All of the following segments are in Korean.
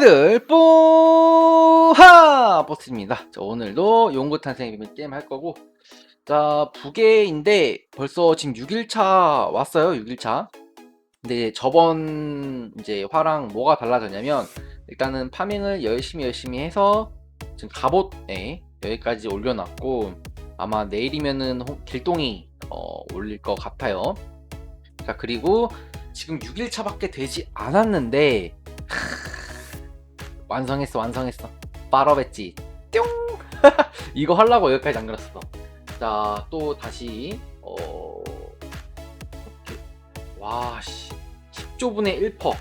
뽕이들 뽕하! 버스입니다. 자, 오늘도 용구 탄생 비밀 게임 할 거고. 자 부계인데 벌써 지금 6일차 왔어요 6일차. 근데 저번 이제 화랑 뭐가 달라졌냐면 일단은 파밍을 열심히 열심히 해서 지금 갑옷에 여기까지 올려놨고 아마 내일이면은 홍- 길동이 어, 올릴 것 같아요. 자 그리고 지금 6일차밖에 되지 않았는데 완성했어 완성했어. 빠러bes지. 뿅! 이거 하려고 여기까지 잠글었어. 자 또 다시 어 이렇게. 와씨. 10조분의 1퍼.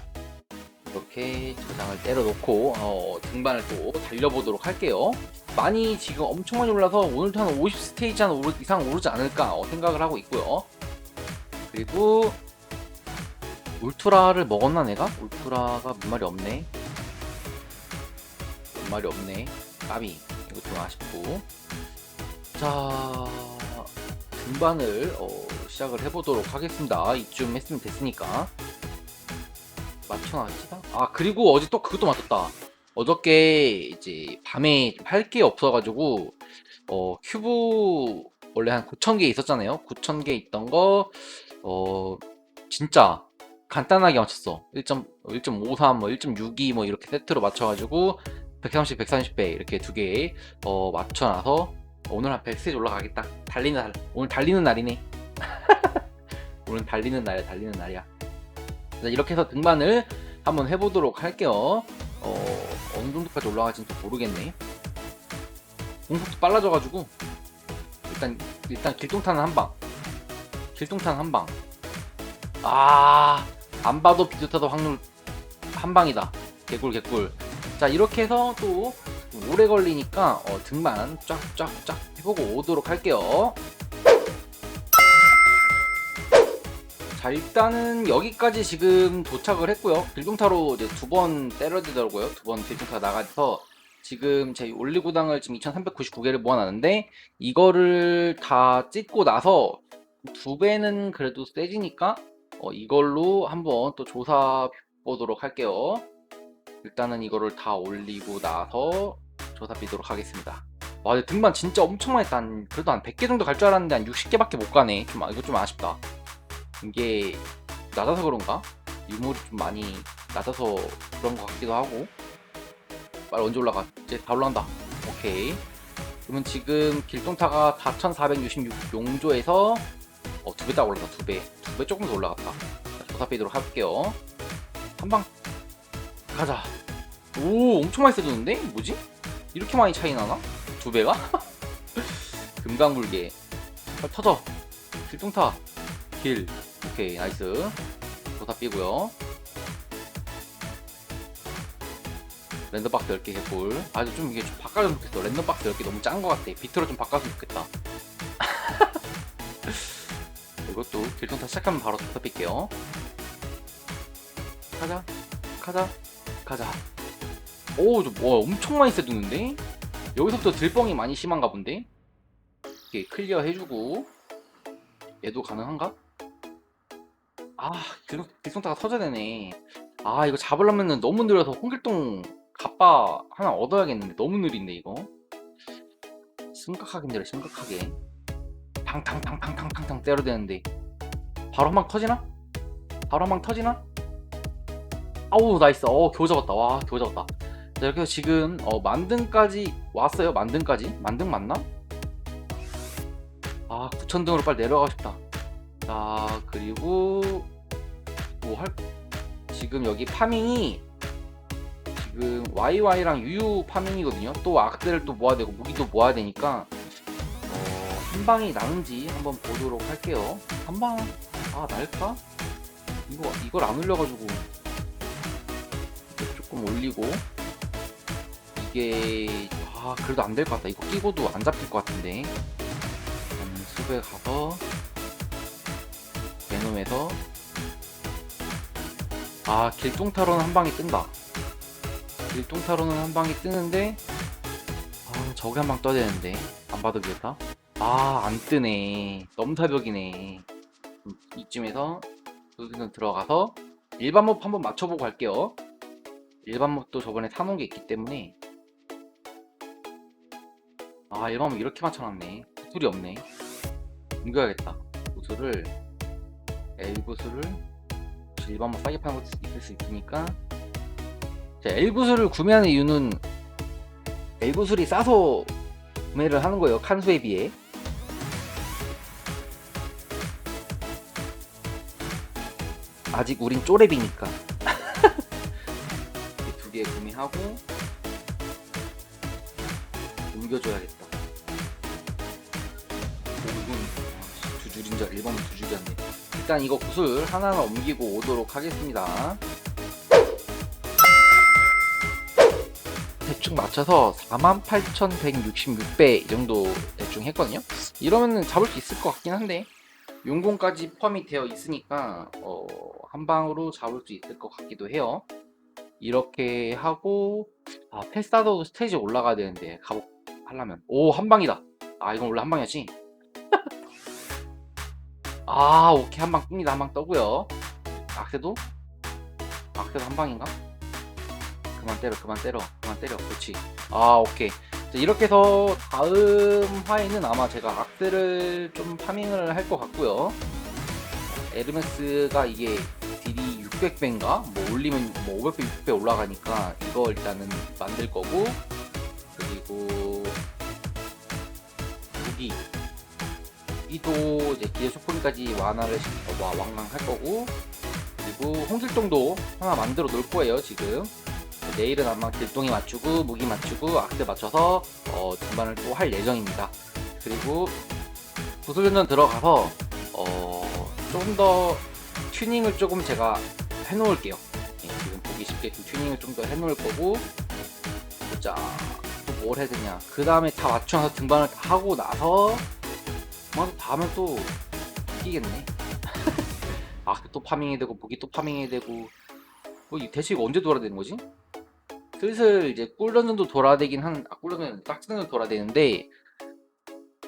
이렇게 저장을 때려 놓고 어, 등반을 또 달려보도록 할게요. 많이 지금 엄청 많이 올라서 오늘도 한 50 스테이지 한 오르- 이상 오르지 않을까 어, 생각을 하고 있고요. 그리고 울트라를 먹었나 내가? 울트라가 몇 마리 없네 몇 마리 없네. 까비 이거 좀 아쉽고. 자 등반을 어, 시작을 해보도록 하겠습니다. 이쯤 했으면 됐으니까. 맞춰놨지다? 아 그리고 어제 또 그것도 맞췄다. 어저께 이제 밤에 할 게 없어가지고 어 큐브 원래 한 9,000개 있었잖아요. 9,000개 있던 거 어 진짜 간단하게 맞췄어. 1.53 뭐 1.62 뭐 이렇게 세트로 맞춰가지고 130, 130배 이렇게 두 개 어, 맞춰놔서 오늘 한 100스테이지 올라가겠다. 달리는 날, 오늘 달리는 날이네. 오늘 달리는 날이야, 달리는 날이야. 자, 이렇게 해서 등반을 한번 해보도록 할게요. 어, 어느 정도까지 올라가지는 또 모르겠네. 공속도 빨라져가지고 일단 일단 길동타는 한 방. 길동타는 한 방. 아, 안 봐도 비슷하다 확률 한 방이다. 개꿀 개꿀. 자 이렇게 해서 또 오래 걸리니까 어, 등반 쫙쫙쫙 해보고 오도록 할게요. 자 일단은 여기까지 지금 도착을 했고요. 길동타로 이제 두 번 때려야 되더라고요. 두번 길동타 나가서 지금 제 올리고당을 지금 2,399개를 모아놨는데 이거를 다 찍고 나서 두 배는 그래도 세지니까 어, 이걸로 한번 또 조사 보도록 할게요. 일단은 이거를 다 올리고 나서 조사 비도록 하겠습니다. 와, 근데 등반 진짜 엄청 많이. 한, 그래도 한 100개 정도 갈 줄 알았는데 한 60개밖에 못 가네. 좀, 아- 이거 좀 아쉽다. 이게 낮아서 그런가? 유물이 좀 많이 낮아서 그런 것 같기도 하고. 빨리 언제 올라가? 이제 다 올라간다. 오케이. 그러면 지금 길동타가 4,466 용조에서 어, 두 배 딱 올라갔다. 두 배. 두 배 조금 더 올라갔다. 자, 조사 비도록 할게요. 한방 가자. 오, 엄청 많이 세졌는데? 뭐지? 이렇게 많이 차이 나나? 두 배가? 금강불개. 빨리 터져. 길동타. 길. 오케이, 나이스. 조사 삐고요. 랜덤박스 10개 개꿀. 아주 좀 이게 좀 바꿔줬으면 좋겠어. 랜덤박스 10개 너무 짠 것 같아. 비트로 좀 바꿨으면 좋겠다. 이것도 길동타 시작하면 바로 조사 삐게요. 가자. 가자. 가자. 오, 저, 와, 엄청 많이 세두는데? 여기서부터 들뻥이 많이 심한가 본데? 이렇게 클리어 해주고. 얘도 가능한가? 아, 길- 길송타가 터져야 되네. 아, 이거 잡으려면은 너무 느려서 홍길동 갑바 하나 얻어야겠는데. 너무 느린데, 이거. 심각하게 느려, 심각하게. 탕탕탕탕탕탕탕 때려야 되는데. 바로 한 방 터지나? 바로 한 방 터지나? 아우 나이스. 어 겨우 잡았다. 와 겨우 잡았다. 자 이렇게 해서 지금 어 만등까지 왔어요. 만등까지? 만등 맞나? 아 9천등으로 빨리 내려가고 싶다. 자 그리고 뭐 할 지금 여기 파밍이 지금 YY랑 UU 파밍이거든요. 또 악세를 또 모아야 되고 무기도 모아야 되니까 어, 한 방이 나는지 한번 보도록 할게요. 한방 아 날까? 이거 이걸 안 올려가지고 조금 올리고 이게 아 그래도 안 될 것 같다. 이거 끼고도 안 잡힐 것 같은데. 음, 숲에 가서 베놈에서 아 길동타로는 한 방이 뜬다. 길동타로는 한 방이 뜨는데 아 저게 한 방 떠야 되는데. 안 봐도 되겠다. 아 안 뜨네. 넘사벽이네. 음, 이쯤에서 여기는 들어가서 일반 몹 한번 맞춰보고 갈게요 일반 몹도 저번에 사놓은 게 있기 때문에. 아 일반 몹 이렇게 맞춰놨네. 구슬이 없네. 옮겨야겠다. 구슬을 L 구슬을 일반 몹 싸게 파는 것도 있을 수 있으니까. 자, L 구슬을 구매하는 이유는 L 구슬이 싸서 구매를 하는 거예요 칸수에 비해. 아직 우린 쪼렙이니까 두개 구매하고 옮겨줘야겠다. 오, 이건 아, 두 줄인 줄 1번 두 줄이었네. 일단 이거 구슬 하나는 옮기고 오도록 하겠습니다. 대충 맞춰서 48,166배 이 정도 대충 했거든요. 이러면은 잡을 수 있을 것 같긴 한데 용공까지 포함이 되어 있으니까 어, 한 방으로 잡을 수 있을 것 같기도 해요. 이렇게 하고 아 패스타도 스테이지 올라가야 되는데 가복 하려면 오 한 방이다. 아 이건 원래 한 방이었지. 아 오케이 한 방 뜹니다 한 방 떠고요. 악세도 악세도 한 방인가? 그만 때려 그만 때려 그만 때려 그렇지. 아 오케이. 자, 이렇게 해서 다음 화에는 아마 제가 악세를 좀 파밍을 할 것 같고요. 에르메스가 이게 600배인가? 뭐 올리면 뭐 500배, 600배 올라가니까 이거 일단은 만들 거고 그리고 무기. 무기도 이제 기계 쇼포니까지 완화를 시- 어, 와- 완강할 거고 그리고 홍길동도 하나 만들어 놓을 거예요 지금. 내일은 아마 길동이 맞추고 무기 맞추고 악세 맞춰서 어, 등반을 또 할 예정입니다. 그리고 구슬전전 들어가서 어, 조금 더 튜닝을 조금 제가 해놓을게요. 예, 지금 보기 쉽게 좀 튜닝을 좀 더 해놓을 거고. 보자. 또 뭘 해야 되냐. 그 다음에 다 맞춰서 등반을 다 하고 나서 뭐 다음에 또 이기겠네. 아또 파밍해야 되고 무기 또 파밍해야 되고. 뭐이 대체 언제 돌아야 되는 거지? 슬슬 이제 꿀던전도 돌아야 되긴 한 아, 꿀던전 딱지던전 돌아야 되는데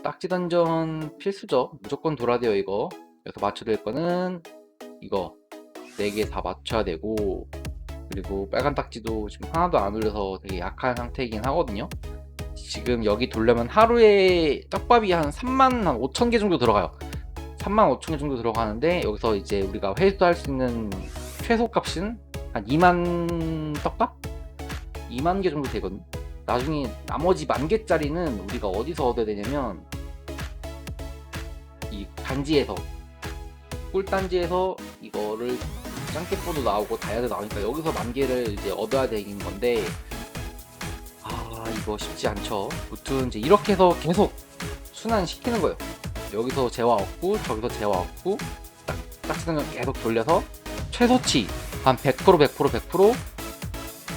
딱지 던전 필수죠. 무조건 돌아야 돼요 이거. 그래서 맞춰야 될 거는 이거 4개 다 맞춰야 되고 그리고 빨간 딱지도 지금 하나도 안 올려서 되게 약한 상태이긴 하거든요. 지금 여기 돌려면 하루에 떡밥이 한 3만 한 5천 개 정도 들어가요. 3만 5천 개 정도 들어가는데 여기서 이제 우리가 회수할 수 있는 최소 값은 한 2만 떡밥? 2만 개 정도 되거든. 나중에 나머지 만 개짜리는 우리가 어디서 얻어야 되냐면 이 단지에서 꿀단지에서 이거를 짱깨포도 나오고 다이아도 나오니까 여기서 만 개를 이제 얻어야 되는 건데 아 이거 쉽지 않죠. 무튼 이제 이렇게 해서 계속 순환시키는 거예요. 여기서 재화 얻고 저기서 재화 얻고 딱딱지는 계속 돌려서 최소치 한 100% 100% 100%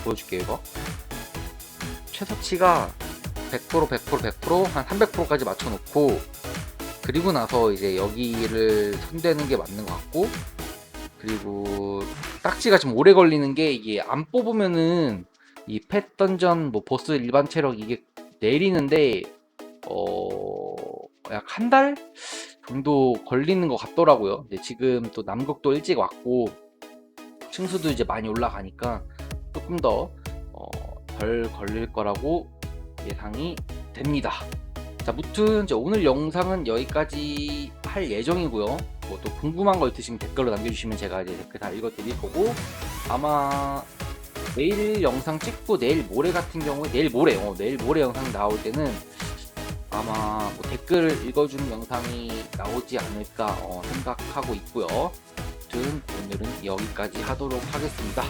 보여줄게요 이거. 최소치가 100% 100% 100%한 300%까지 맞춰놓고 그리고 나서 이제 여기를 손대는 게 맞는 것 같고 그리고 딱지가 좀 오래 걸리는 게 이게 안 뽑으면은 이 펫 던전 뭐 보스 일반 체력 이게 내리는데 어 약 한 달 정도 걸리는 것 같더라고요. 근데 지금 또 남극도 일찍 왔고 층수도 이제 많이 올라가니까 조금 더 어, 덜 걸릴 거라고 예상이 됩니다. 자, 무튼 이제 오늘 영상은 여기까지 할 예정이고요. 뭐 또 궁금한 거 있으시면 댓글로 남겨주시면 제가 이제 댓글 다 읽어드릴 거고 아마 내일 영상 찍고 내일 모레 같은 경우에 내일 모레 어, 내일 모레 영상 나올 때는 아마 뭐 댓글을 읽어주는 영상이 나오지 않을까 어, 생각하고 있고요. 아무튼 오늘은 여기까지 하도록 하겠습니다.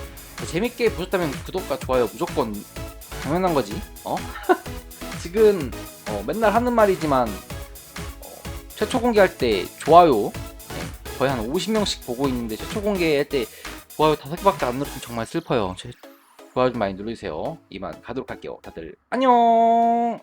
재밌게 보셨다면 구독과 좋아요 무조건 당연한 거지. 어? 지금 어, 맨날 하는 말이지만 어, 최초 공개할 때 좋아요 네, 거의 한 50명씩 보고 있는데 최초 공개할 때 좋아요 5개밖에 안 눌렀으면 정말 슬퍼요. 제- 좋아요 좀 많이 눌러주세요. 이만 가도록 할게요. 다들 안녕.